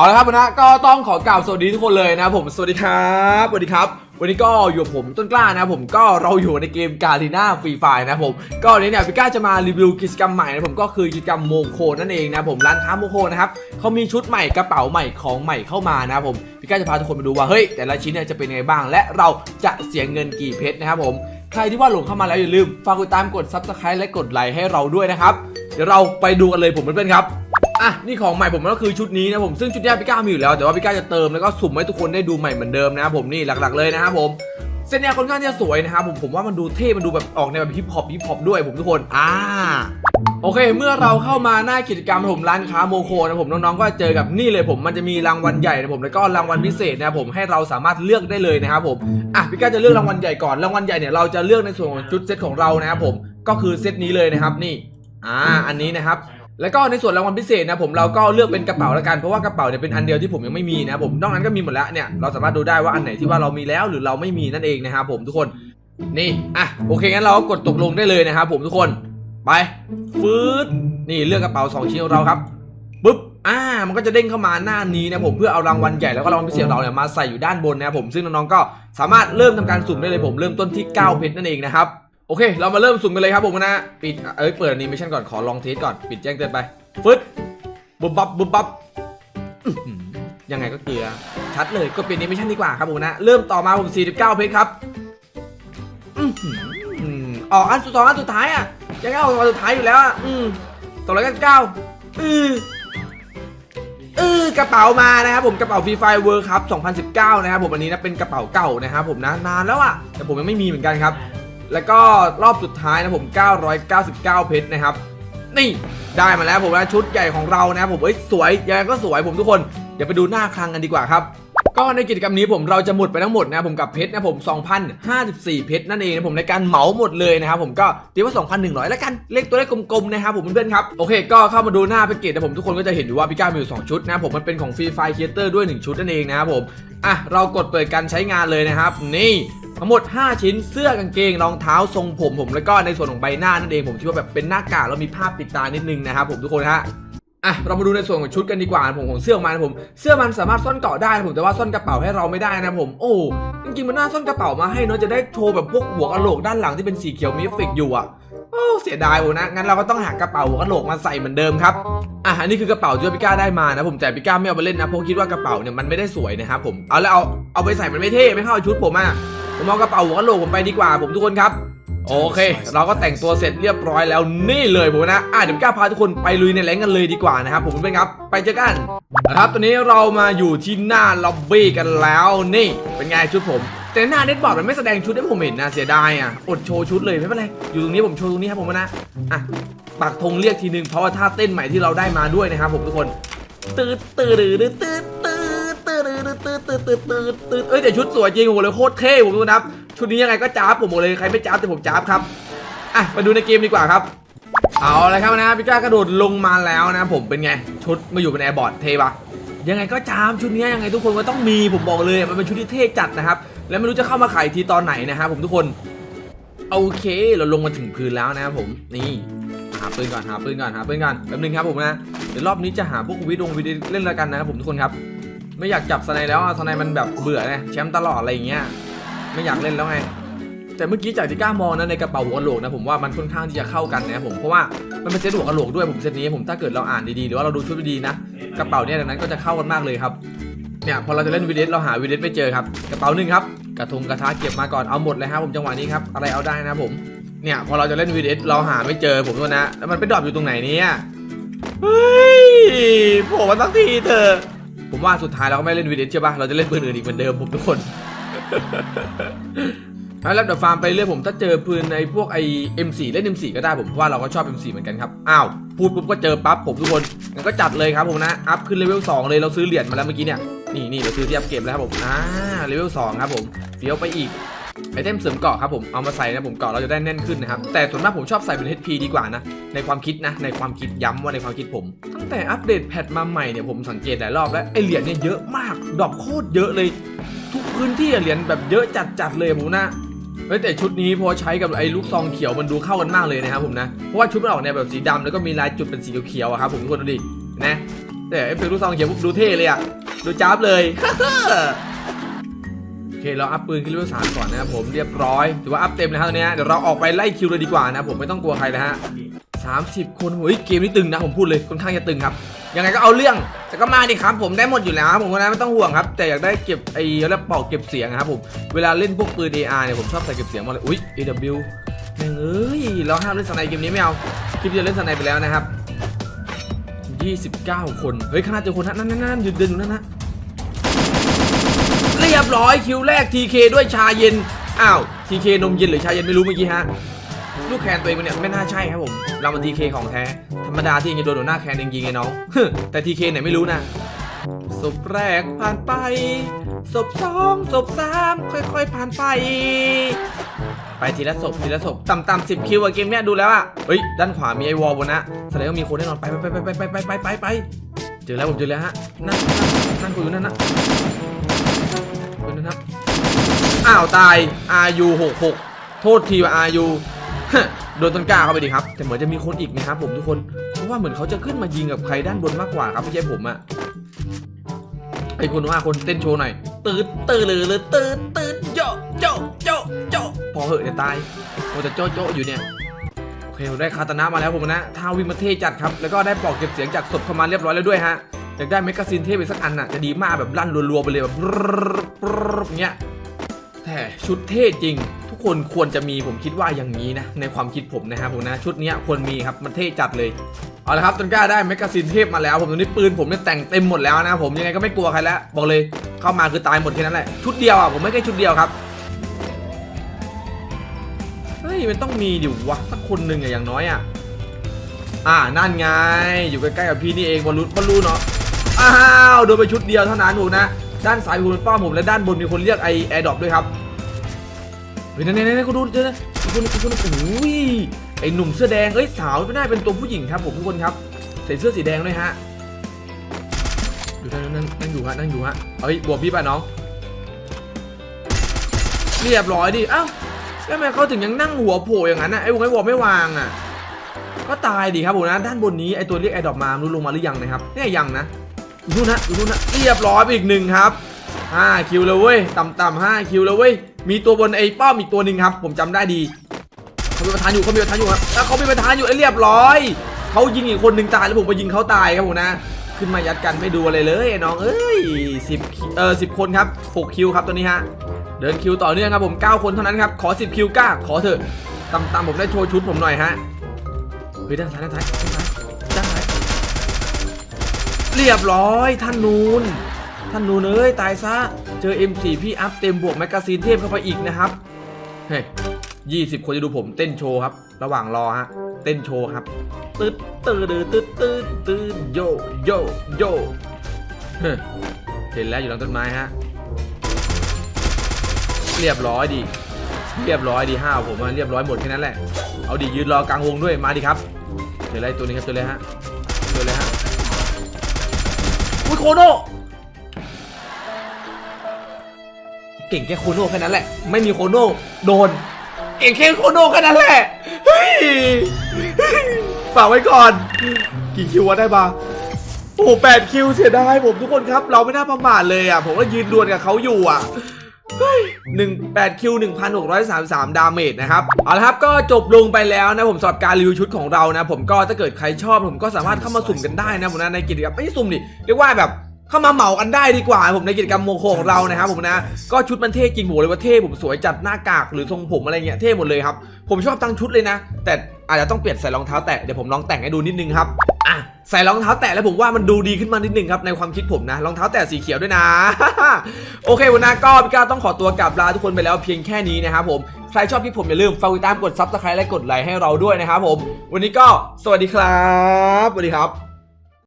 เอาละครับนะก็ต้องขอกล่าวสวัสดีทุกคนเลยนะผมสวัสดีครับสวัสดีครับ วันนี้ก็อยู่กับผมต้นกล้านะผมก็เราอยู่ในเกมกาลีนาฟรีไฟนะผมก็วันนี้เนี่ยพี่ก้าจะมารีวิวกิจกรรมใหม่นะผมก็คือกิจกรรมโมโคนั่นเองนะผมร้านค้าโมโคนะครับเขามีชุดใหม่กระเป๋าใหม่ของใหม่เข้ามานะผมพี่ก้าจะพาทุกคนมาดูว่าเฮ้ยแต่ละชิ้นเนี่ยจะเป็นยังไงบ้าง และเราจะเสียเงินกี่เพชรนะครับผมใครที่ว่าหลงเข้ามาแล้วอย่าลืมฝากกดตามกด subscribe และกดไลค์ให้เราด้วยนะครับเดี๋ยวเราไปดูกันเลยผมเพื่อนๆครับ อะนี่ของใหม่ผมก็คือชุดนี้นะผมซึ่งชุดนี้พี่ก้ามีอยู่แล้วแต่ว่าพี่ก้าจะเติมแล้วก็สุ่มให้ทุกคนได้ดูใหม่เหมือนเดิมนะครับผมนี่หลักๆเลยนะครับผมเส้นเนี้ยค่อนข้างจะสวยนะครับผมผมว่ามันดูเท่ มันดูแบบออกในแบบฮิปฮอปฮิปฮอปด้วยผมทุกคน อ่า โอเค เมื่อเราเข้ามาหน้ากิจกรรมผมร้านค้าโมโคนะผมน้องๆก็เจอกับนี่เลยผมมันจะมีรางวัลใหญ่นะผมแล้วก็รางวัลพิเศษนะครับผมให้เราสามารถเลือกได้เลยนะครับผมอะพี่ก้าจะเลือกรางวัลใหญ่ก่อนรางวัลใหญ่เนี่ยเราจะเลือกในส่วนของชุดเซตของเรานะครับผมก็คือเซตนี้เลยนะครับนี่ อ่า อันนี้นะครับ แล้วก็ในส่วนรางวัลพิเศษนะผมเราก็เลือกเป็นกระเป๋าละกันเพราะว่ากระเป๋าเนี่ยเป็นอันเดียวที่ผมยังไม่มีนะผมนอกนั้นก็มีหมดแล้วเนี่ยเราสามารถดูได้ว่าอันไหนที่ว่าเรามีแล้วหรือเราไม่มีนั่นเองนะครับผมทุกคนนี่อะโอเคงั้นเราก็กดตกลงได้เลยนะครับผมทุกคนไปฟืดนี่เลือกกระเป๋าสองชิ้นของเราครับปุ๊บอ่ามันก็จะเด้งเข้ามาหน้านี้นะผมเพื่อเอารางวัลใหญ่แล้วก็รางวัลพิเศษของเราเนี่ยมาใส่อยู่ด้านบนนะครับผมซึ่งน้องๆก็สามารถเริ่มทำการสุ่มได้เลยผมเริ่มต้นที่9เพชรนั่นเองนะครับ โอเค เรามาเริ่มสุ่มกันเลยครับผมนะ ปิด เอ้ย เปิดอนิเมชันก่อน ขอลองเทสก่อน ปิดแจ้งเตือนไป ฟึดบุบบับ บุบบับ ยังไงก็เกลือ ชัดเลย ก็เป็นอนิเมชันดีกว่าครับผมนะ เริ่มต่อมาผม 49 เพชรครับอื้อกอันสุดสองอันสุดท้ายอะ ยังไงออกมาสุดท้ายอยู่แล้วอะ อืมสองร้อยเก้าสิบเก้าอือเออกระเป๋ามานะครับผมกระเป๋าฟรีไฟเวิร์ครับ 2019 นะครับผมอันนี้นะเป็นกระเป๋าเก่านะครับผมนะนานแล้วอะแต่ผมยังไม่มีเหมือนกันครับ แล้วก็รอบสุดท้ายนะผม 999 เพชรนะครับ นี่ได้มาแล้วผมนะชุดใหญ่ของเรานะผมเอ้ยสวยยังไงก็สวยผมทุกคนเดี๋ยวไปดูหน้าคลังกันดีกว่าครับก็ในกิจกรรมนี้ผมเราจะหมดไปทั้งหมดนะผมกับเพชรนะผม 2,054 เพชรนั่นเองนะผมในการเหมาหมดเลยนะครับผมก็ตีว่า 2,100 แล้วกันเลขตัวเลขกลมๆนะครับผมเพื่อนๆครับโอเคก็เข้ามาดูหน้าแพ็กเกจนะผมทุกคนก็จะเห็นอยู่ว่าพี่ก้ามีอยู่ 2 ชุดนะผมมันเป็นของฟรีไฟเคียเตอร์ด้วย 1 ชุดนั่นเองนะครับผมอะเรากดเปิดการใช้งานเลยนะครับนี่ ทั้งหมด 5 ชิ้นเสื้อกางเกงรองเท้าทรงผมผมแล้วก็ในส่วนของใบหน้านั่นเองผมคิดว่าแบบเป็นหน้ากากแล้วมีภาพปิดตานิดนึงนะครับผมทุกคนฮะอะเรามาดูในส่วนของชุดกันดีกว่าผมของเสื้อมันผม เสื้อมันสามารถซ่อนเกาะได้นะผมแต่ว่าซ่อนกระเป๋าให้เราไม่ได้นะผมโอ้จริงๆมันน่าซ่อนกระเป๋ามาให้เนอะจะได้โชว์แบบพวกหัวกะโหลกด้านหลังที่เป็นสีเขียวมีเอฟเฟกอยู่อะโอ้เสียดายโอ้นะงั้นเราก็ต้องหากระเป๋าหัวกะโหลกมาใส่เหมือนเดิมครับอะอันนี้คือกระเป๋าที่พี่ก้าได้มานะผมแต่พี่ก้าไม่เอาไปเล่นนะเพราะคิดว่ากระเป๋าเนี่ยมันไม่ได้สวยนะครับผมเอาแล้วเอาเอาไปใส่มันไม่เท่ไม่เข้าชุดผมอะ ผมเอากระเป๋าหัวกะโหลกผมไปดีกว่าผมทุกคนครับโอเค เราก็แต่งตัวเสร็จเรียบร้อยแล้วนี่เลยผมนะอะเดี๋ยวผมกล้าพาทุกคนไปลุยในแรงกันเลยดีกว่านะครับผมเพื่อนๆครับไปเจอกันนะครับตอนนี้เรามาอยู่ที่หน้าล็อบบี้กันแล้วนี่ เป็นไงชุดผม แต่หน้าเน็ตบอร์ดมันไม่แสดงชุดให้ผมเห็นนะเสียดายอะอดโชว์ชุดเลยไม่เป็นไรอยู่ตรงนี้ผมโชว์ตรงนี้ครับผมนะอะปักธงเรียกทีนึงเพราะว่าท่าเต้นใหม่ที่เราได้มาด้วยนะครับผมทุกคนตืดตืดตืดตืดตืด ตืดตืดตืดตืดตืดเอ้ยแต่ชุดสวยจริงโอ้โหเลยโคตรเท่ผมดูนะครับชุดนี้ยังไงก็จ้าบผมบอกเลยใครไม่จ้าบแต่ผมจ้าบครับอะไปดูในเกมดีกว่าครับ เอาละครับนะพี่ก้ากระโดดลงมาแล้วนะ ผมเป็นไงชุดมาอยู่บนแอร์บอร์ดเท่ปะยังไงก็จามชุดนี้ยังไงทุกคนก็ต้องมีผมบอกเลยมันเป็นชุดที่เท่จัดนะครับ แล้วไม่รู้จะเข้ามาขายทีตอนไหนนะครับผมทุกคนโอเคเราลงมาถึงพื้นแล้วนะครับผมนี่หาปืนก่อนหาปืนก่อนหาปืนก่อนแป๊บนึงครับผมนะเดี๋ยวรอบนี้จะหาพวกวิดงวิดเล่นแล้วกันนะครับผมทุกคนครับ ไม่อยากจับสไนแล้วอะสไนมันแบบเบื่อไงแชมป์ตลอดอะไรอย่างเงี้ยไม่อยากเล่นแล้วไง แต่เมื่อกี้จากที่กล้ามองนะในกระเป๋าหัวกะโหลกนะผมว่ามันค่อนข้างที่จะเข้ากันนะผมเพราะว่ามันเป็นเซตหัวกะโหลกด้วยผมเซตนี้ผมถ้าเกิดเราอ่านดีๆหรือว่าเราดูชุดดีๆนะกระเป๋าเนี่ยดังนั้นก็จะเข้ากันมากเลยครับเนี่ยพอเราจะเล่นวีเดสเราหาวีเดสไม่เจอครับกระเป๋าหนึ่งครับกระทงกระทะเก็บมาก่อนเอาหมดเลยครับผมจังหวะนี้ครับอะไรเอาได้นะผมเนี่ยพอเราจะเล่นวีเดสเราหาไม่เจอผมด้วยนะแล้วมันไปดรอปอยู่ตรงไหนเนี่ยเฮ้ยโผล่มาสักทีเถอะ ผมว่าสุดท้ายเราก็ไม่เล่นวีเดสใช่ปะเราจะเล่นปืนอื่นอีกเหมือนเดิมผมทุกคนแล้วเดี๋ยวฟาร์มไปเรื่อยผมถ้าเจอปืนในพวกไอเอ็มสี่เล่นเอ็มสี่ก็ได้ผมเพราะว่าเราก็ชอบเอ็มสี่เหมือนกันครับอ้าวพูดปุ๊บก็เจอปั๊บผมทุกคนงั้นก็จัดเลยครับผมนะอัพขึ้นเลเวลสองเลยเราซื้อเหรียญมาแล้วเมื่อกี้เนี่ยนี่นี่เราซื้อที่อัพเกมแล้วครับผมอ่าเลเวลสองครับผมเฟี้ยวไปอีก ไอเทมเสริมเกาะครับผมเอามาใส่นะผมเกาะเราจะได้แน่นขึ้นนะครับแต่ส่วนมากผมชอบใส่เป็น HP ดีกว่านะในความคิดนะในความคิดย้ำว่าในความคิดผม ตั้งแต่อัปเดตแพทมาใหม่เนี่ยผมสังเกตหลายรอบแล้วไอเหรียญเนี่ยเยอะมากดอปโคตรเยอะเลย ทุกพื้นที่เหรียญแบบเยอะจัดๆเลยผมนะเฮ้ยแต่ชุดนี้พอใช้กับไอ้ลูกซองเขียวมันดูเข้ากันมากเลยนะครับผมนะ เพราะว่าชุดมันออกแนวแบบสีดำแล้วก็มีลายจุดเป็นสีเขียวๆครับผมทุกคนดูดินะแต่เอฟเฟกต์ลูกซองเขียวปุ๊บดูเท่เลยอะดูจ้าบเลย เคเราอัพปืนขึ้นเลเวลสามก่อนนะครับผมเรียบร้อยถือว่าอัพเต็มแล้วตอนนี้เดี๋ยวเราออกไปไล่คิวเลยดีกว่านะผมไม่ต้องกลัวใครนะฮะสามสิบคนเฮ้ยเกมนี้ตึงนะผมพูดเลยค่อนข้างจะตึงครับยังไงก็เอาเรื่องแต่ก็มาดิครับผมได้หมดอยู่แล้วครับผมนะไม่ต้องห่วงครับ แต่อยากได้เก็บไอ้แล้วปอกเก็บเสียงนะครับผมเวลาเล่นพวกปืน AR เนี่ยผมชอบใส่เก็บเสียงมาเลยอุ้ย AW แม่งเอ้ยเราห้ามเล่นสไนเกมนี้ไม่เอาคลิปจะเล่นสไนไปแล้วนะครับ 29 คนเฮ้ยข้างหน้าเจอคนนั่นนั่นนั่นยืนเดินอยู่นั่นนะเรี ยบร้อยคิวแรก TK ด้วยชาเย็น อ้าว TK นมเย็นหรือชาเย็นไม่รู้เมื่อกี้ฮะ ลูกแคนตัวเองเนี่ยไม่น่าใช่ครับผม เรามัน TK ของแท้ ธรรมดาที่ยังโดนหัวหน้าแคนเองยิงไงน้องแต่ TK ไหนไม่รู้นะศพแรกผ่านไปศพสองศพสามค่อยๆ ผ่านไป ไปทีละศพทีละศพต่ำๆสิบคิวอะเกมเนี้ยดูแล้วอะเฮ้ยด้านขวามีไอวอลบนนะแสดงว่ามีคนแน่นอนไปไปไปไปไปไปไปไปไปเจอแล้วผมเจอแล้วฮะนั่นนั่นนั่นกูอยู่นั่นนะ อยู่นั่นนะอ้าวตาย RU 66 โทษทีว่า RU โดนต้นกล้าเข้าไปดิครับ แต่เหมือนจะมีคนอีกนะครับผมทุกคน เพราะว่าเหมือนเขาจะขึ้นมายิงกับใครด้านบนมากกว่าครับไม่ใช่ผมอะไอคนว่าคนเต้นโชว์หน่อยตืดตืดเลยเลยตืดตืดโจโจโจโจพอเหอะจะตายโมจะโจโจอยู่เนี่ยโอเคผมได้คาตานะมาแล้วผมนะท้าวิ่งมาเท่จัดครับ แล้วก็ได้ปอกเก็บเสียงจากศพเข้ามาเรียบร้อยแล้วด้วยฮะ อยากได้แมกกาซีนเทพไปสักอันน่ะจะดีมากแบบลั่นรัวๆไปเลยแบบเงี้ยแต่ชุดเท่จริง ทุกคนควรจะมีผมคิดว่าอย่างนี้นะ ในความคิดผมนะครับผมนะชุดนี้ควรมีครับมันเท่จัดเลยเอาละครับต้นกล้าได้แมกกาซีนเทพมาแล้ว ผมตอนนี้ปืนผมเนี่ยแต่งเต็มหมดแล้วนะผมยังไงก็ไม่กลัวใครแล้วบอกเลยเข้ามาคือตายหมดแค่นั้นแหละชุดเดียวอะผมไม่แค่ชุดเดียวครับเฮ้ยมันต้องมีดิวะสักคนหนึ่งอะอย่างน้อยอะอ่านั่นไงอยู่ใกล้ๆกับพี่นี่เองบอลลูนบอลลูนเนาะ อ้าวโดนไปชุดเดียวเท่านั้นถูกนะ ด้านซ้ายมีคนป้อมผมและด้านบนมีคนเรียกไอแอร์ดรอปด้วยครับเฮ้ยนั่นนั่นนั่นคุณดูเจอนะคุณคุณคุณโอ้ยไอหนุ่มเสื้อแดงเอ้ยสาวไม่น่าเป็นตัวผู้หญิงครับผมทุกคนครับใส่เสื้อสีแดงด้วยฮะอยู่นั่นนั่นนั่งอยู่ฮะนั่งอยู่ฮะเอ้ยบวกพี่ป่ะน้องเรียบร้อยดิเอ้าแล้วทำไมเขาถึงยังนั่งหัวโผล่อย่างนั้นน่ะไอ้วงไอ้วอไม่วางอะก็ตายดิครับผมนะด้านบนนี้ไอ้ตัวเรียกไอ้ดอกมารู้ลงมาหรือยังนะครับเนี่ยยังนะ ดูนะดูนะเรียบร้อยอีกหนึ่งครับ5คิวเลยเว้ยต่ำๆ5คิวเลยเว้ยมีตัวบนไอ้ป้อมอีกตัวหนึ่งครับ ผมจำได้ดีเขามีประธานอยู่เขามีประธานอยู่ครับแล้วเขามีประธานอยู่ไอ้เรียบร้อยเขายิงอีกคนหนึ่งตายแล้วผมไปยิงเขาตายครับผมนะขึ้นมายัดกันไม่ดูอะไรเลยน้องเอ้ยสิบเออสิบคนครับหกคิวครับตัวนี้ฮะเดินคิวต่อเนื่องครับผม9คนเท่านั้นครับขอ10คิวกล้าขอเถอะตำตำผมได้โชว์ชุดผมหน่อยฮะเฮ้ยด้านซ้ายด้านซ้าย เรียบร้อยท่านนูนท่านนูนเอ้ยตายซะ เจอ M4 พี่อัพเต็มบวกแมกกาซีนเทพเข้าไปอีกนะครับเฮ้ยยี่สิบคนจะดูผมเต้นโชว์ครับ ระหว่างรอฮะ เต้นโชว์ครับตืดตืดตืดตืดตืดโยโยโยเฮ้ยเห็นแล้วอยู่หลังต้นไม้ฮะ เรียบร้อยดี เรียบร้อยดีห้าผมเรียบร้อยหมดแค่นั้นแหละ เอาดิยืนรอกลางวงด้วยมาดิครับเจออะไรตัวนี้ครับเจอเลยฮะเจอเลยฮะ อุ้ยโคโน่เก่งแค่โคโน่แค่นั้นแหละ ไม่มีโคโน่โดน เก่งแค่โคโน่แค่นั้นแหละเฮ้ยฝากไว้ก่อน กี่คิววะได้บ้างโอ้แปดคิวเสียดายผมทุกคนครับ เราไม่น่าประมาทเลยอะ ผมก็ยืนดวลกับเขาอยู่อะ หนึ่งแปดคิวหนึ่งพันหกร้อยสามสามดาเมจนะครับ เอาละครับ ก็จบลงไปแล้วนะผมสำหรับการรีวิวชุดของเรานะ ผมก็ถ้าเกิดใครชอบผมก็สามารถเข้ามาสุ่มกันได้นะผมนะในกิจกรรมไม่สุ่มดิเรียกว่าแบบเข้ามาเหมากันได้ดีกว่าผมในกิจกรรมโมโคของเรานะครับผมนะ ก็ชุดมันเท่จริงผมเลยว่าเท่ผมสวยจัดหน้ากากหรือทรงผมอะไรเงี้ยเท่หมดเลยครับ ผมชอบทั้งชุดเลยนะ แต่อาจจะต้องเปลี่ยนใส่รองเท้าแตะเดี๋ยวผมลองแต่งให้ดูนิดนึงครับอะ ใส่รองเท้าแตะแล้วผมว่ามันดูดีขึ้นมานิดนึงครับในความคิดผมนะรองเท้าแตะสีเขียวด้วยนะ โอเควันนี้ก็พี่ก้าต้องขอตัวกลับลาทุกคนไปแล้วเพียงแค่นี้นะครับผมใครชอบคลิปผมอย่าลืมฝากติดตามกดซับสไครต์และกดไลค์ให้เราด้วยนะครับผม วันนี้ก็สวัสดีครับสวัสดีครับ